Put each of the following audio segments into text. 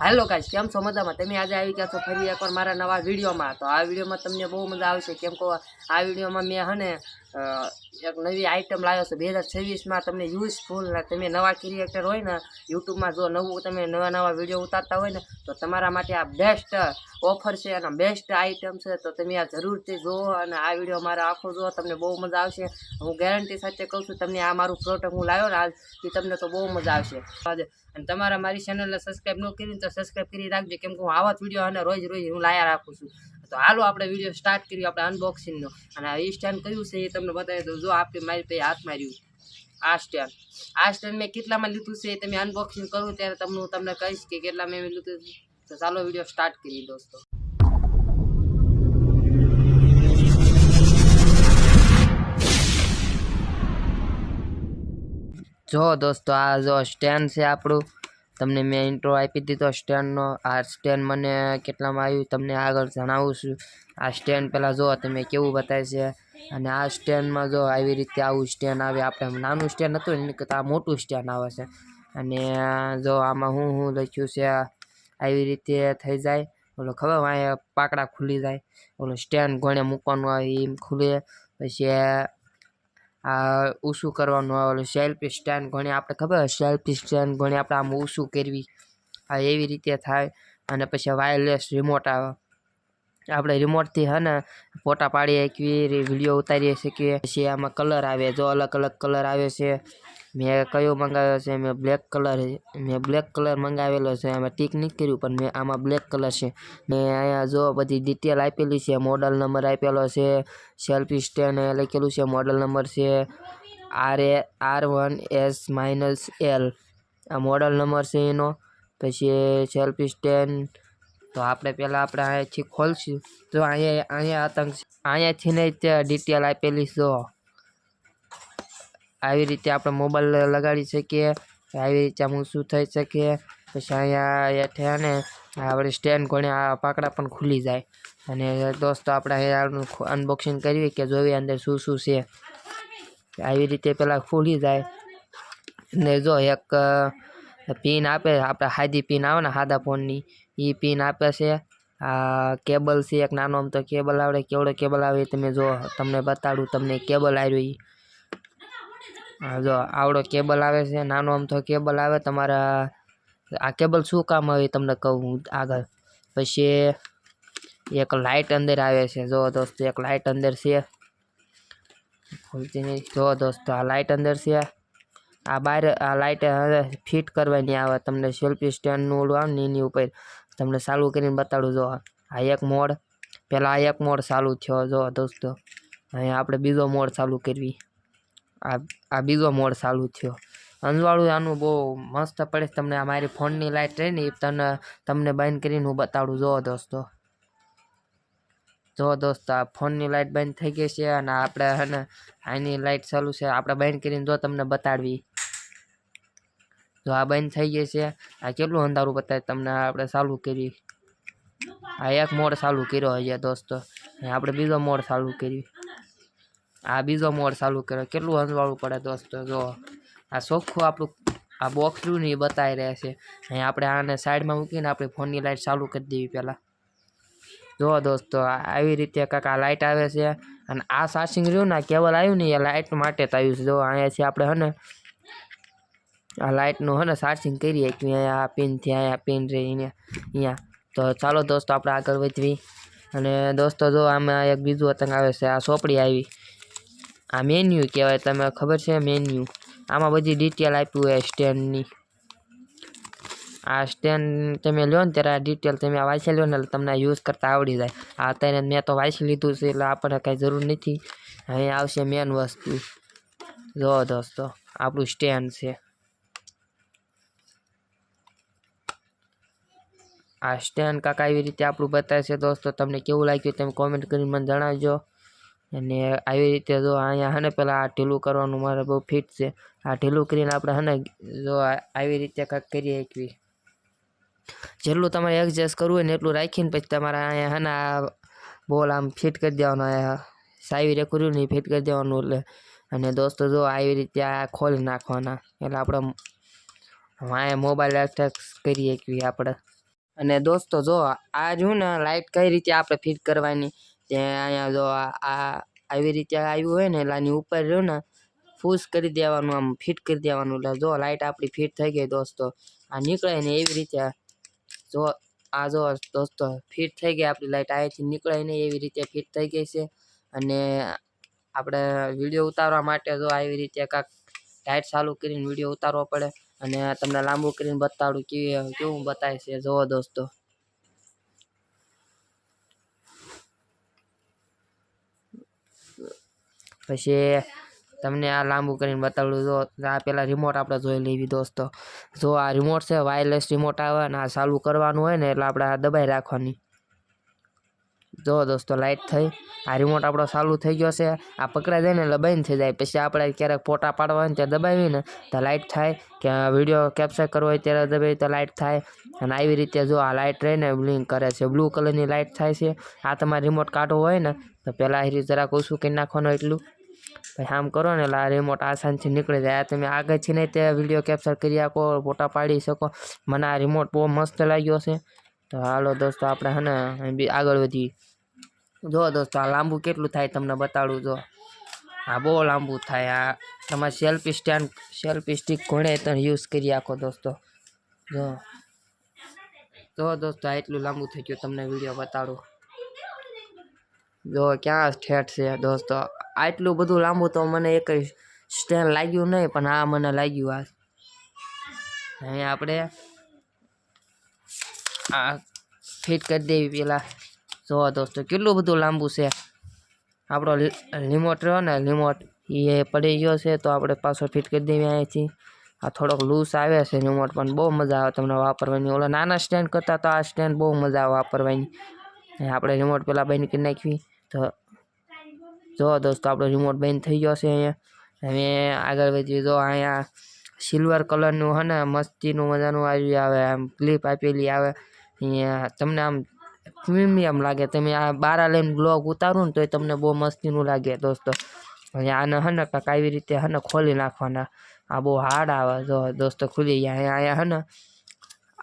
હાલો guys કેમ છો મજામાં? તમે આજે આવી ગયા છો ફરી એકવાર મારા નવા વિડીયોમાં. તો આ વિડીયોમાં તમને બહુ મજા આવશે. કેમ કે આ વિડીયોમાં મેં હને એક નવી આઈટમ લાવ્યો છે. બે હજાર છવ્વીસમાં તમને યુઝફુલ ને તમે નવા ક્રિએટર હોય ને, યુટ્યુબમાં જો નવું તમે નવા નવા વીડિયો ઉતારતા હોય ને, તો તમારા માટે આ બેસ્ટ ઓફર છે અને બેસ્ટ આઈટમ છે. તો તમે આ જરૂરથી જુઓ અને આ વીડિયો મારો આખો જુઓ, તમને બહુ મજા આવશે. હું ગેરંટી સાથે કહું છું, તમને આ મારું પ્રોડક્ટ હું લાવ્યો ને આજ એ તમને તો બહુ મજા આવશે. અને તમારા મારી ચેનલને સબસ્ક્રાઈબ ન કરીને તો સબસ્ક્રાઈબ કરી રાખજો, કેમ કે હું આવા જ વીડિયો અને રોજ રોજ હું લાયા રાખું છું. તો હાલો આપણે વીડિયો સ્ટાર્ટ કરીએ, આપણે અનબોક્સિંગનો અને આ સ્ટેન્ડ કયું છે એ તમને બતાવી દઉં. જો આપણે મારી પાસે હાથ માર્યું આ સ્ટેન્ડ આ સ્ટેન્ડ મેં કેટલામાં લીધું છે એ તમે અનબોક્સિંગ કરું ત્યારે તમને હું તમને કહીશ કે કેટલા મેં લીધું છે. તો ચાલો વીડિયો સ્ટાર્ટ કરીએ દોસ્તો. જો દોસ્તો, આ જો સ્ટેન્ડ છે આપણું. તમને મેં ઇન્ટ્રો આપી દીધો સ્ટેન્ડનો આ સ્ટેન્ડ મને કેટલામાં આવ્યું તમને આગળ જણાવું છું. આ સ્ટેન્ડ પહેલાં જો તમે કેવું બતાવે છે. અને આ સ્ટેન્ડમાં જો આવી રીતે આવું સ્ટેન્ડ આવે, આપણે નાનું સ્ટેન્ડ હતું એની કરતાં આ મોટું સ્ટેન્ડ આવે છે. અને જો આમાં હું હું લખ્યું છે, આવી રીતે થઈ જાય. ઓલો ખબર અહીંયા પાકડા ખુલી જાય. ઓલો સ્ટેન્ડ ગોણે મૂકવાનું આવે એમ ખુલે. પછી આ ઊંચું કરવાનું આવેલું સેલ્ફી સ્ટેન્ડ ઘણી આપણે ખબર? સેલ્ફી સ્ટેન્ડ ઘણી આપણે આમ ઊંચું કરવી. આ એવી રીતે થાય અને પછી વાયરલેસ રિમોટ આવે. આપણે રિમોટથી હે ને ફોટા પાડી શકીએ વીડિયો ઉતારી શકીએ. પછી આમાં કલર આવે, જો અલગ અલગ કલર આવે છે મેં કયો મંગાવ્યો છે? મેં બ્લેક કલર મેં બ્લેક કલર મંગાવેલો છે. એમાં ટીક નહીં કર્યું, પણ મેં આમાં બ્લેક કલર છે. મેં અહીંયા જો બધી ડિટેલ આપેલી છે. મોડલ નંબર આપેલો છે સેલ્ફી સ્ટેન્ડ લખેલું છે મોડલ નંબર છે R A R one S minus L આ મોડલ નંબર છે એનો. પછી સેલ્ફી સ્ટેન્ડ તો આપણે પહેલાં આપણે અહીંયાથી ખોલશું. તો અહીંયા અહીંયા આતંક અહીંયાથી ને ડિટેલ આપેલી જો. આવી રીતે આપણે મોબાઈલ લગાડી શકીએ. આવી રીતે આમ શું થઈ શકીએ. પછી અહીંયા હેઠે ને આપણે સ્ટેન્ડ કોણે આ પાકડા પણ ખુલી જાય. અને દોસ્તો, આપણે અનબોક્સિંગ કરીએ કે જોઈએ અંદર શું શું છે. આવી રીતે પહેલાં ખુલી જાય. ને જો એક પિન આપે, આપણે હાદી પિન આવે ને સાદા ફોનની, એ પિન આપે છે. આ કેબલ છે, એક નાનો આમ તો કેબલ આવડે, કેવડો કેબલ આવે તમે જો, તમને બતાડું તમને કેબલ આવ્યો એ જો આવડો કેબલ આવે છે, નાનો આમ તો કેબલ આવે, તમારા, આ કેબલ શું કામ આવે એ તમને કહું હું આગળ. પછી એક લાઇટ અંદર આવે છે, જો દોસ્તો, એક લાઇટ અંદર છે. ખોલતી નહીં, જો દોસ્તો, આ લાઇટ અંદર છે. આ બહાર આ લાઇટ હવે ફિટ કરવાની આવે, તમને સેલ્ફી સ્ટેન્ડનું ઓલું આવે ને એની ઉપર. તમને ચાલુ કરીને બતાડું, જો. આ એક મોડ પહેલાં આ એક મોડ ચાલુ થયો, જો દોસ્તો. અહીંયા આપણે બીજો મોડ ચાલુ કરવી. આ આ બીજો મોડ ચાલુ થયો. અંજવાળું આનું બહુ મસ્ત પડે તમને આ મારી ફોનની લાઇટ રહી ને એ તને, તમને બંધ કરીને હું બતાડું. જો દોસ્તો. જો દોસ્તો, આ ફોનની લાઇટ બંધ થઈ ગઈ છે અને આપણે હે ને, આની લાઇટ ચાલુ છે. આપણે બંધ કરીને જો તમને બતાડવી. જો આ બંધ થઈ ગઈ છે. આ કેટલું અંધારું બતાવે તમને આપણે ચાલુ કરી. આ એક મોડ ચાલુ કર્યો હજી દોસ્તો. આપણે બીજો મોડ ચાલુ કરી આ બીજો મોડ ચાલુ કર્યો. કેટલું હંજવાળું પડે દોસ્તો જો આ ચોખ્ખું આપણું, આ બોક્સ રહ્યું ને એ બતાવી રહ્યા છે. અહીં આપણે આને સાઈડમાં મૂકીને આપણે ફોનની લાઇટ ચાલુ કરી દેવી પહેલાં. જુઓ દોસ્તો આવી રીતે કાંક લાઇટ આવે છે. અને આ ચાર્જિંગ રહ્યું ને, આ કેબલ આવ્યું ને, એ લાઇટ માટે જ આવ્યું છે. જો અહીંયાથી આપણે હને આ લાઇટનું હને ચાર્જિંગ કરીએ કે અહીંયા આ પિનથી અહીંયા પિન રહી, અહીંયા અહીંયા. તો ચાલો દોસ્તો, આપણે આગળ વધવી અને દોસ્તો જો આમાં એક બીજું પતંગ આવે છે. આ સોપડી આવી. આ મેન્યુ કહેવાય તમે ખબર છે મેન્યુ આમાં બધી ડિટેલ આપ્યું હોય સ્ટેન્ડની આ સ્ટેન્ડ તમે લો ને ત્યારે આ ડિટેલ તમે વાંચી લો ને એટલે તમને યુઝ કરતાં આવડી જાય. આ અત્યારે મેં તો વાંચી લીધું છે એટલે આપણને કાંઈ જરૂર નથી. અહીં આવશે મેન વસ્તુ. જો દોસ્તો, આપણું સ્ટેન્ડ છે. આ સ્ટેન્ડ કાકા એવી રીતે આપણું બતાવશે દોસ્તો, તમને કેવું લાગ્યું તમે કોમેન્ટ કરીને મને જણાવજો. અને આવી રીતે જો અહીંયા હને ને પેલા આ ઢીલું કરવાનું મારે બહુ ફિટ છે. આ ઢીલું કરીને આપણે ને જો આવી રીતે કાંઈક કરી શકીએ જેટલું તમારે એડજસ્ટ કરવું હોય ને એટલું રાખીને પછી તમારે અહીંયા હે ને આ બોલ આમ ફિટ કરી દેવાનો અહીંયા. સાવી રેકુર્યું ને ફિટ કરી દેવાનું એટલે. અને દોસ્તો જો આવી રીતે આ ખોલી નાખવાના. એટલે આપણે અહીંયા મોબાઈલ એક્સેસ કરી શકીએ આપણે. અને દોસ્તો જો આ જો ને લાઇટ કઈ રીતે આપણે ફિટ કરવાની. તે અહીંયા જો આ આવી રીતે આવ્યું હોય ને એટલે ઉપર રહ્યું ને ફૂસ કરી દેવાનું, આમ ફિટ કરી દેવાનું. એટલે જો લાઇટ આપણી ફિટ થઈ ગઈ દોસ્તો. આ નીકળે ને એવી રીતે જો આ જો દોસ્તો ફિટ થઈ ગઈ આપણી લાઇટ અહીંથી નીકળે નહીં એવી રીતે ફિટ થઈ ગઈ છે. અને આપણે વીડિયો ઉતારવા માટે જો આવી રીતે કાંક લાઇટ ચાલુ કરીને વીડિયો ઉતારવો પડે. અને તમને લાંબુ કરીને બતાડું કેવી કેવું બતાવે છે. જુઓ દોસ્તો. પછી તમને આ લાંબુ કરીને બતાવડું જો આ પેલા રિમોટ આપણે જોઈ લેવી દોસ્તો. જો આ રિમોટ છે વાયરલેસ રિમોટ આવે ને આ ચાલુ કરવાનું હોય ને એટલે આપણે આ દબાઈ રાખવાની. જો દોસ્તો લાઇટ થઈ. આ રિમોટ આપણો ચાલુ થઈ ગયો છે. આ પકડાઈ જાય ને એટલે બંધ થઈ જાય. પછી આપણે ક્યારેક ફોટા પાડવા હોય ને ત્યાં દબાવીને તો લાઇટ થાય. કે વીડિયો કેપ્ચર કરવો હોય ત્યારે દબાવી તો લાઇટ થાય. અને આવી રીતે જો આ લાઇટ રહીને બ્લિંક કરે છે. બ્લુ કલરની લાઇટ થાય છે. આ તમારે રિમોટ કાઢવો હોય ને તો પહેલાં એ રીતે જરાક ઓછું કરી નાખવાનું એટલું. પછી આમ કરો ને એટલે આ રિમોટ આસાનથી નીકળી જાય આ તમે આગળથી નહીં તે વીડિયો કેપ્ચર કરી શકો ફોટા પાડી શકો મને આ રિમોટ બહુ મસ્ત લાગ્યો છે તો હાલો દોસ્તો આપણે હે ને અહીં બી આગળ વધીએ જો દોસ્તો આ લાંબુ કેટલું થાય તમને બતાડું જો આ બહુ લાંબુ થાય આ તમારે સેલ્ફી સ્ટેન્ડ સેલ્ફી સ્ટિક ઘોડે તો યુઝ કરી આખો દોસ્તો જો જો દોસ્તો આ એટલું લાંબુ થઈ ગયું તમને વીડિયો બતાડું જો ક્યાં ઠેઠ છે દોસ્તો આટલું બધું લાંબુ તો મને એક સ્ટેન્ડ લાગ્યું નહીં, પણ આ મને લાગ્યું આ. અહીંયા આપણે આ ફિટ કરી દેવી પેલા. જો દોસ્તો, કેટલું બધું લાંબુ છે. આપણો રિમોટ રહ્યો ને, રિમોટ એ પડી ગયો છે, તો આપણે પાછો ફિટ કરી દેવી અહીંથી. આ થોડોક લૂઝ આવે છે રિમોટ, પણ બહુ મજા આવે તમને વાપરવાની. ઓલા નાના સ્ટેન્ડ કરતાં તો આ સ્ટેન્ડ બહુ મજા આવે વાપરવાની. અને આપણે રિમોટ પેલા બંધ કરી નાખવી. તો જો દોસ્તો, આપણો રિમોટ બંધ થઈ ગયો છે અહીંયા. હવે આગળ વધીએ જો, અહીંયા સિલ્વર કલરનું હે ને, મસ્તીનું, મજાનું આવ્યું આવે, આમ ક્લિપ આપેલી આવે. અહીંયા તમને આમ પ્રીમિયમ લાગે. તમે આ બારા લઈને બ્લોગ ઉતારો ને તોય તમને બહુ મસ્તીનું લાગે દોસ્તો. અને આને હે ને કાંઈક આવી રીતે હે ખોલી નાખવાના. આ બહુ હાર્ડ આવે જો દોસ્તો ખુલી ગયા. અહીંયા અહીંયા હે ને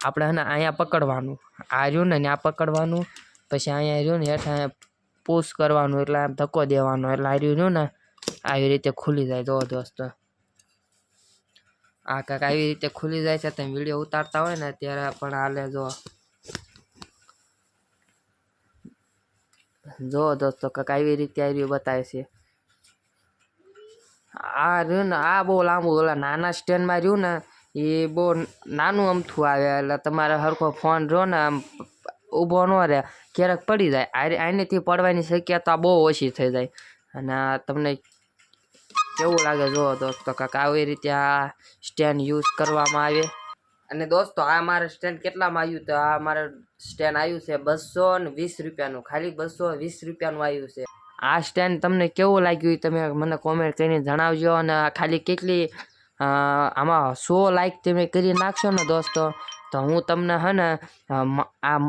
આપણે હે અહીંયા પકડવાનું. આ રહ્યું ને આ પકડવાનું. પછી અહીંયા રહ્યું ને હેઠ અહીંયા પુશ કરવાનું એટલે આમ ધક્કો દેવાનો. એટલે આ રહ્યું ને આવી રીતે ખુલી જાય. જો દોસ્તો. આ કાંક આવી રીતે ખુલી જાય છે. તમે વીડિયો ઉતારતા હોય ને ત્યારે પણ હાલે જો. જો દોસ્તો, કાંક આવી રીતે આવી બતાવે છે. આ રહ્યું ને, આ બહુ લાંબુ, ઓલા નાના સ્ટેન્ડમાં રહ્યું ને, એ બહુ નાનું અમથું આવે. એટલે તમારે સરખો ફોન રહ્યો ને, આમ ઊભો ન રહે, ક્યારેક પડી જાય. આનેથી પડવાની શક્યતા બહુ ઓછી થઈ જાય. અને તમને કેવું લાગે જુઓ દોસ્તો, કાંક આવી રીતે આ સ્ટેન્ડ યુઝ કરવામાં આવે. અને દોસ્તો, આ મારે સ્ટેન્ડ કેટલામાં આવ્યું તો આ મારે સ્ટેન્ડ આવ્યું છે બસો ને વીસ રૂપિયાનું, ખાલી બસો વીસ રૂપિયાનું આવ્યું છે. આ સ્ટેન્ડ તમને કેવું લાગ્યું તમે મને કોમેન્ટ કરીને જણાવજો અને ખાલી કેટલી આમાં સો લાઈક તમે કરી નાખશો ને દોસ્તો, તો હું તમને હે ને આ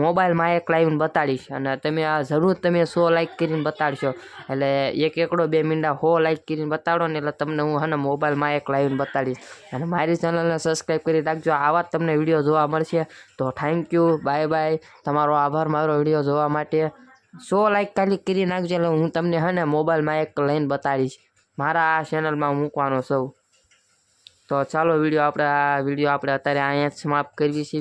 મોબાઈલમાં એક લાવીને બતાડીશ અને તમે આ જરૂર તમે સો લાઈક કરીને બતાડશો. એટલે એક એકડો બે મીંડા સો લાઈક કરીને બતાડો ને એટલે તમને હું હે ને મોબાઈલમાં એક લાવીને બતાડીશ. અને મારી ચેનલને સબસ્ક્રાઈબ કરી રાખજો. આવા જ તમને વીડિયો જોવા મળશે. તો થેન્ક યુ બાય બાય તમારો આભાર મારો વીડિયો જોવા માટે. સો લાઈક ખાલી કરી નાખજો એટલે હું તમને હે ને મોબાઈલમાં એક લઈને બતાડીશ. મારા આ ચેનલમાં મૂકવાનો સૌ. તો ચાલો વીડિયો આપણે આ વીડિયો આપણે અત્યારે અહીંયા જ સમાપ્ત કરવી છે